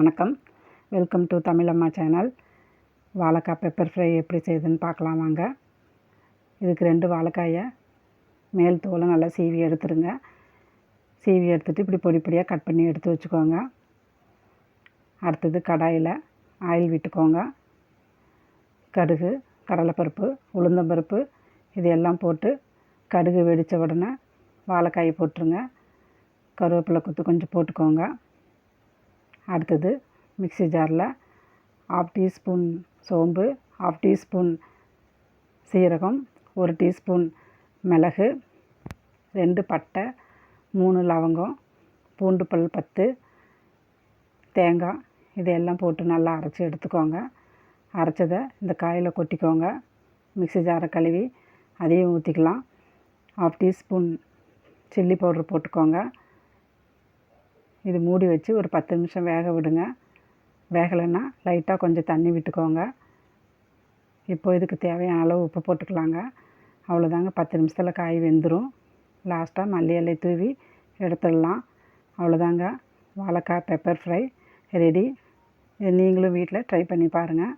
வணக்கம். Welcome to தமிழம்மா channel வாழைக்காய் pepper fry எப்படி செய்யுதுன்னு பார்க்கலாம் வாங்க. இதுக்கு ரெண்டு வாழைக்காயை மேல் தோலை நல்லா சீவி எடுத்துருங்க. சீவி எடுத்துகிட்டு இப்படி பொடி பொடியாக கட் பண்ணி எடுத்து வச்சுக்கோங்க. அடுத்தது கடாயில் ஆயில் விட்டுக்கோங்க. கடுகு கடலைப்பருப்பு உளுந்தம்பருப்பு இது எல்லாம் போட்டு கடுகு வெடித்த உடனே வாழைக்காயை போட்டுருங்க. கருவேப்பிலை கொத்து கொஞ்சம் போட்டுக்கோங்க. அடுத்தது மிக்ஸி ஜாரில் ஆஃப் டீஸ்பூன் சோம்பு ஆஃப் டீஸ்பூன் சீரகம் ஒரு டீஸ்பூன் மிளகு ரெண்டு பட்டை மூணு லவங்கம் பூண்டு பல் பத்து தேங்காய் இதையெல்லாம் போட்டு நல்லா அரைச்சி எடுத்துக்கோங்க. அரைச்சதை இந்த காயில் கொட்டிக்கோங்க. மிக்ஸி ஜாரை கழுவி அதையும் ஊற்றிக்கலாம் ஆஃப் டீஸ்பூன் சில்லி பவுட்ரு போட்டுக்கோங்க. இது மூடி வச்சு ஒரு பத்து நிமிஷம் வேக விடுங்க. வேகலைன்னா லைட்டாக கொஞ்சம் தண்ணி விட்டுக்கோங்க. இப்போ இதுக்கு தேவையான அளவு உப்பு போட்டுக்கலாங்க. அவ்வளோதாங்க பத்து நிமிஷத்தில் காய் வெந்துடும் லாஸ்ட்டாக மல்லி இலை தூவி எடுத்துடலாம். அவ்வளோதாங்க வாழைக்காய் பெப்பர் ஃப்ரை ரெடி இது நீங்களும் வீட்டில் ட்ரை பண்ணி பாருங்கள்